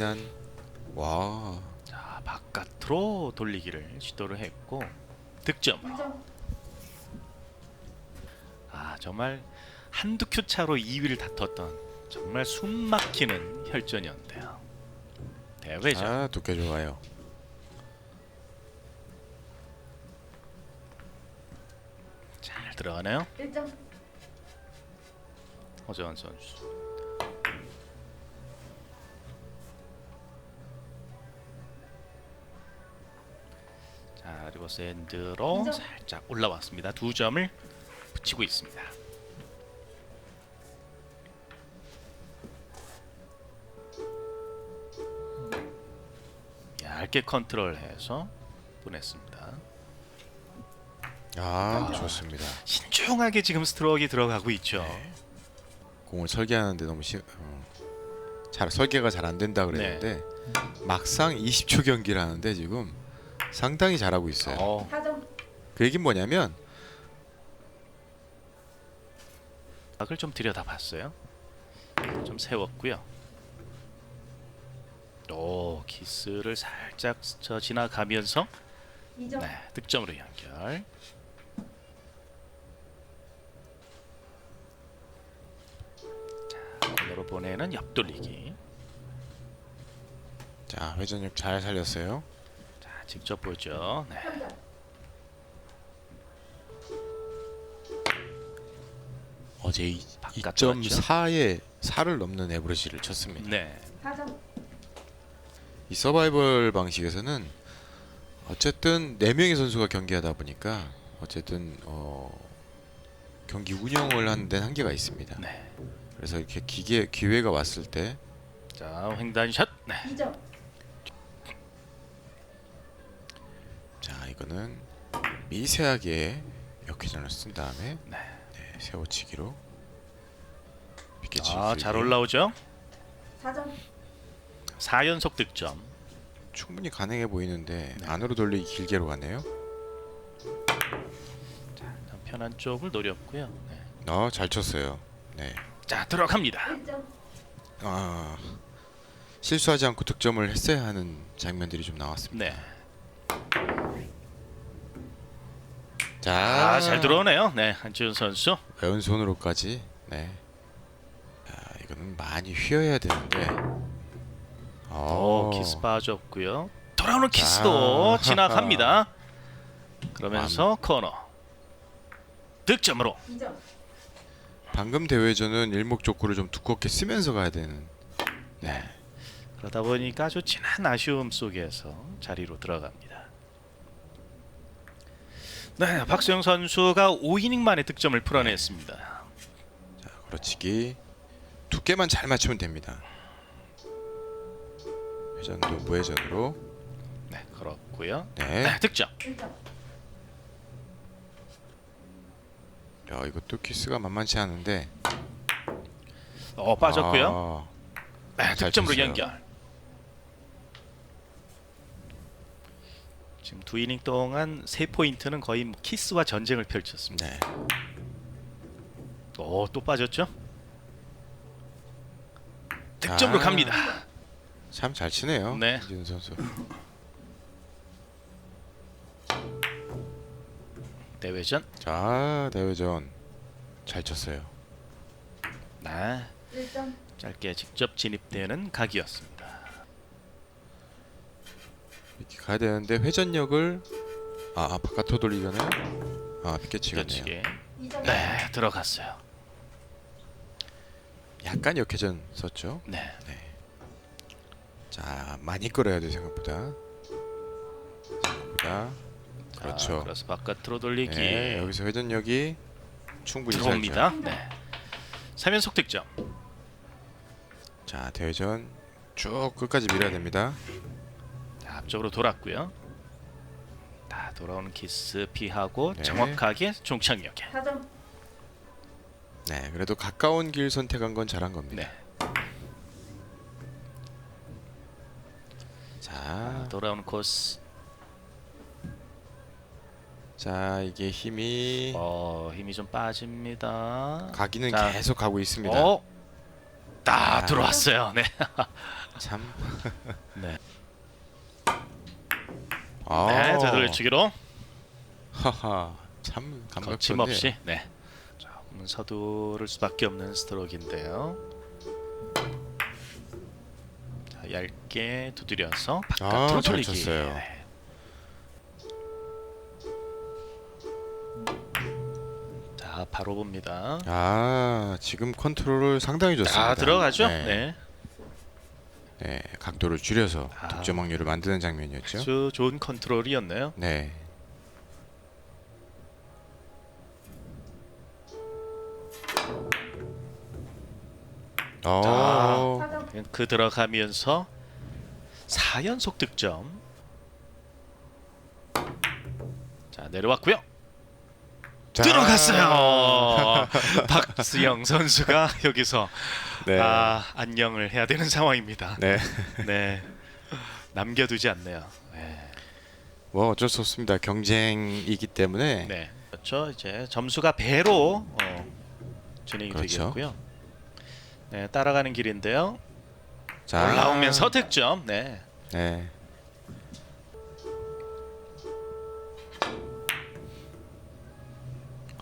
잔인한 와 자 바깥으로 돌리기를 시도를 했고 득점으로. 1점. 아 정말 한두 큐 차로 2위를 다퉜던 정말 숨막히는 혈전이었는데요. 대회전. 아 두께 좋아요 잘 들어가네요. 1점. 허재환 선수. 자 리버스 엔드로 인정. 살짝 올라왔습니다. 두 점을 붙이고 있습니다. 얇게 컨트롤해서 보냈습니다. 아 좋습니다 신중하게 지금 스트로크가 들어가고 있죠. 네. 공을 설계하는데 너무 시, 어, 잘 설계가 잘 안 된다 그랬는데 막상 20초 경기를 하는데 지금 상당히 잘하고 있어요 어, 4점. 그 얘기는 뭐냐면 각을 좀 들여다봤어요. 좀 세웠고요. 오 키스를 살짝 스쳐 지나가면서 2점. 네, 득점으로 연결. 자, 코너로 보내는 옆돌리기. 자 회전력 잘 살렸어요 자, 직접 보죠. 네. 3점. 어제 이- 바깥 2.4에 4를 넘는 에브리지를 쳤습니다 네. 4점. 이 서바이벌 방식에서는 어쨌든 네 명의 선수가 경기하다 보니까 어쨌든 어, 경기 운영을 하는 데는 한계가 있습니다. 네. 그래서 이렇게 기계 기회가 왔을 때 자, 횡단샷. 네. 2점. 자, 이거는 미세하게 역회전을 쓴 다음에 네. 네, 세워치기로 비켜치기 아, 잘 올라오죠? 4점. 4연속 득점. 충분히 가능해 보이는데 네. 안으로 돌리기 길게로 가네요. 자, 편한 쪽을 노렸고요. 네. 어, 잘 쳤어요. 네. 자, 들어갑니다. 1점. 아, 실수하지 않고 득점을 했어야 하는 장면들이 좀 나왔습니다. 네. 자, 아, 잘 들어오네요. 네, 한지훈 선수. 왼손으로까지. 네. 자, 이거는 많이 휘어야 되는데. 오, 어, 키스 빠졌고요. 돌아오는 키스도 아. 지나갑니다. 그러면서 코너. 득점으로. 2점. 방금 대회전은 일목적구를 좀 두껍게 쓰면서 가야 되는. 네. 그러다 보니까 아주 진한 아쉬움 속에서 자리로 들어갑니다. 네, 박수영 선수가 5이닝 만에 득점을 풀어냈습니다. 자, 그렇지기 두께만 잘 맞추면 됩니다. 회전도 무회전으로. 네, 그렇고요. 네. 네, 득점. 1점. 야, 이것도 키스가 만만치 않은데. 어, 빠졌고요. 아, 네, 잘 득점으로 쳤어요. 연결. 지금 두 이닝 동안 세 포인트는 거의 뭐 키스와 전쟁을 펼쳤습니다. 네. 오, 또 빠졌죠? 득점으로 아. 갑니다. 참 잘 치네요. 네. 이준 선수. 대회전. 자, 대회전 잘 쳤어요. 네, 1점. 짧게 직접 진입되는 각이었습니다. 이렇게 가야 되는데 회전력을 아, 아 바깥으로 돌리잖아요. 아, 비껴치겠네요. 2점. 네, 들어갔어요. 약간 역회전 썼죠. 네, 자, 많이 끌어야 돼 생각보다. 생각보다. 자, 그렇죠. 그래서 바깥으로 돌리기 네, 여기서 회전력이 충분히 들어옵니다. 살죠. 네, 3연속 득점. 자, 대회전 쭉 끝까지 밀어야 됩니다. 자, 앞쪽으로 돌았고요. 다 돌아오는 키스 피하고 네. 정확하게 종착역에. 4점. 네, 그래도 가까운 길 선택한 건 잘한 겁니다. 네, 자, 돌아오는 코스. 자 이게 힘이 어, 힘이 좀 빠집니다. 가기는 자. 계속 가고 있습니다. 어, 다 아. 들어왔어요. 네, 참. 네. 아. 네, 되돌려치기로 하하. 참 감각적인데. 거침없이 네. 조금 서두를 수밖에 없는 스트로크인데요. 자, 얇게 두드려서 바깥으로 아, 잘 돌리기. 쳤어요. 네. 자, 바로 봅니다. 아, 지금 컨트롤을 상당히 좋습니다. 아, 들어가죠? 네. 네. 네, 각도를 줄여서 아. 득점 확률을 만드는 장면이었죠. 아주 좋은 컨트롤이었네요. 네. 어. 그 들어가면서 4연속 득점. 자, 내려왔고요. 자. 들어갔어요. 박수영 선수가 여기서 네. 아, 안녕을 해야 되는 상황입니다. 네. 네. 남겨두지 않네요. 네. 뭐 어쩔 수 없습니다. 경쟁이기 때문에 네. 그렇죠. 이제 점수가 배로 어, 진행이 그렇죠. 되겠고요. 네, 따라가는 길인데요. 자 올라오면서 득점. 네. 네.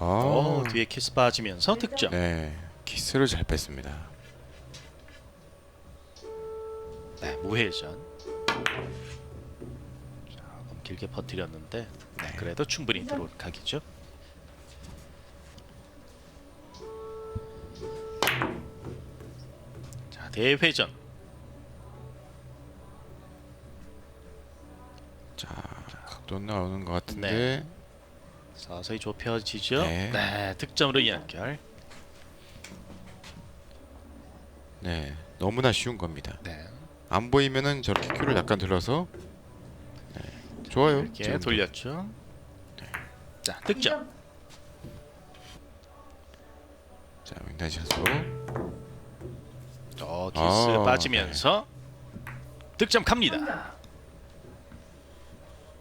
어, 오, 뒤에 키스 빠지면서 득점. 네. 키스를 잘 뺐습니다. 네, 무회전. 조금 길게 버티렸는데 네, 그래도 충분히 들어올 각이죠. 자, 대회전. 자, 각도 나오는 것 같은데. 네. 서서히 좁혀지죠. 네. 네, 득점으로 연결. 네. 너무나 쉬운 겁니다. 네. 안 보이면은 저렇게 큐를 약간 들어서 네. 좋아요. 이렇게 지금도. 돌렸죠. 자, 득점. 자, 맹단샷으로. 어, 키스 아, 빠지면서 득점 갑니다.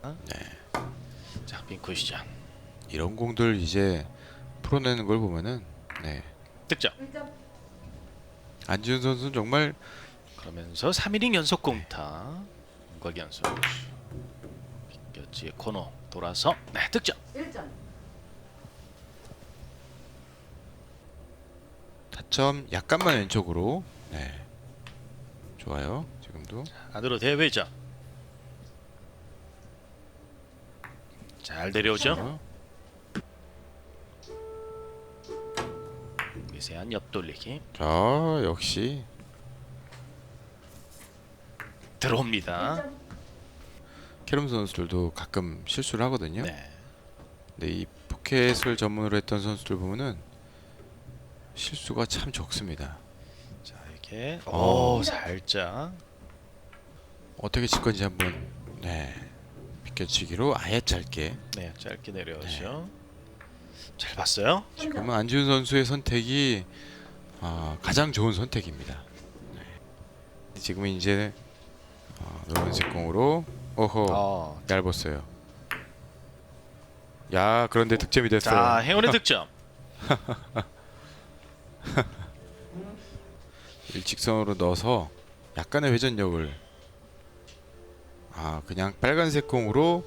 삼점 자, 빈쿠시전. 이런 공들 이제 풀어내는 걸 보면은 네. 득점. 안지훈 선수는 정말 그러면서 3이닝 연속 공타. 윤곽현 선수. 빗겨치의 코너 돌아서 네, 득점. 일점 타점 약간만 왼쪽으로. 네. 좋아요. 지금도. 안으로 대회전. 잘 내려오죠. 미세한 옆돌리기 자, 역시 들어옵니다. 캐럼 선수들도 가끔 실수를 하거든요. 네. 근데 이 포켓을 전문으로 했던 선수들 보면은 실수가 참 적습니다. 자 이렇게 어. 오 살짝 어떻게 칠 건지 한번 네. 비껴치기로 아예 짧게. 네 짧게 내려오죠. 잘 봤어요. 지금은 안지훈 선수의 선택이 아, 가장 좋은 선택입니다. 네. 지금은 이제 어, 노란색 공으로 어허 어. 얇았어요. 야 그런데 득점이 됐어요. 자 행운의 득점. 일직선으로 넣어서 약간의 회전력을 아 그냥 빨간색 공으로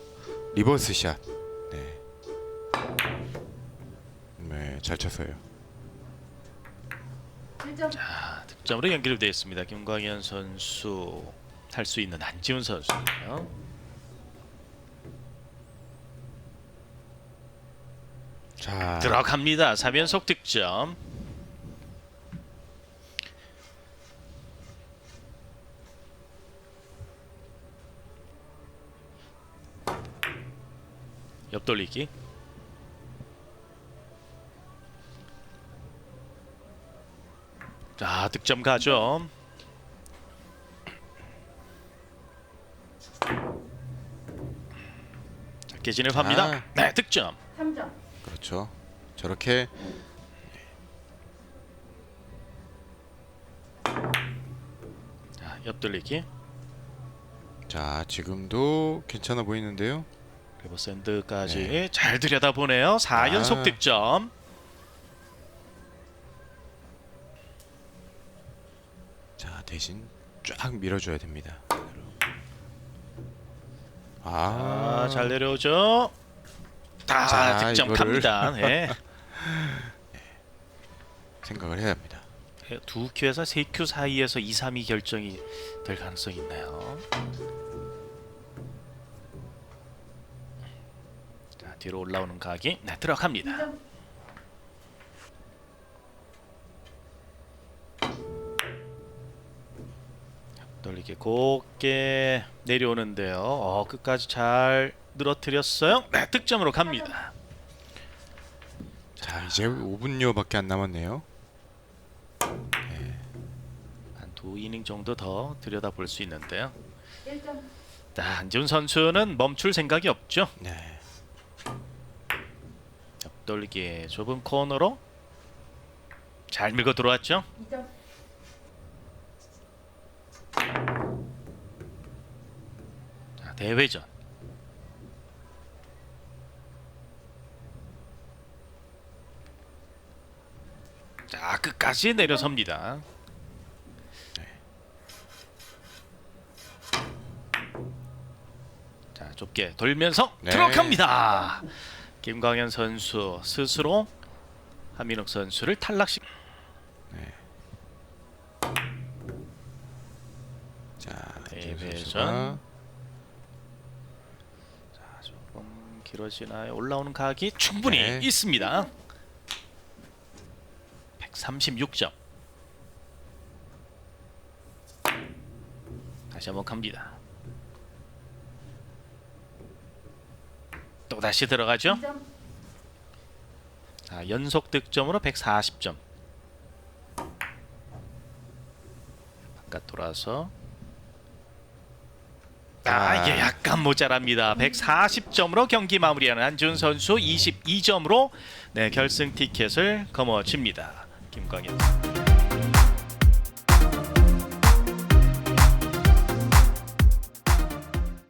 리버스 샷. 네. 네, 잘 쳤어요. 자 득점으로 연결되어 있습니다. 김광현 선수 할 수 있는 안지훈 선수예요. 자, 들어갑니다. 3연속 득점. 옆돌리기. 득점 가죠. 짧게 진입합니다. 아. 네, 득점. 삼점 그렇죠. 저렇게 자, 옆돌리기. 자 지금도 괜찮아 보이는데요. 리버스 핸드까지 네. 잘 들여다보네요. 4연속 아. 득점. 자 대신 쫙 밀어줘야 됩니다. 아, 아, 잘 내려오죠. 다 자, 득점 이거를. 갑니다. 네. 생각을 해야 합니다. 두 큐에서 세 큐 사이에서 2, 3위 결정이 될 가능성이 있나요? 자, 뒤로 올라오는 각이 네, 들어갑니다. 돌리게 곱게 내려오는데요. 어, 끝까지 잘 늘어뜨렸어요. 네, 득점으로 갑니다. 자, 이제 5분여밖에 안 남았네요. 한 두 이닝 정도 더 들여다볼 수 있는데요. 1점. 자, 한지훈 선수는 멈출 생각이 없죠. 네. 옆돌리기 좁은 코너로 잘 밀고 들어왔죠. 2점. 대회전. 자, 끝까지 내려섭니다. 자, 좁게 돌면서 네. 들어갑니다. 김광현 선수 스스로 한민욱 선수를 탈락시. 자, 네, 이제 대회전. 선수가 자, 조금 길어지나요? 올라오는 각이 충분히 네. 있습니다. 136점. 다시 한번 갑니다. 또 다시 들어가죠. 2점. 자, 연속 득점으로 140점. 바깥 돌아서 아, 아. 이게 약간 모자랍니다. 140점으로 경기 마무리하는 한준 선수 22점으로 네, 결승 티켓을 거머쥡니다. 김광현.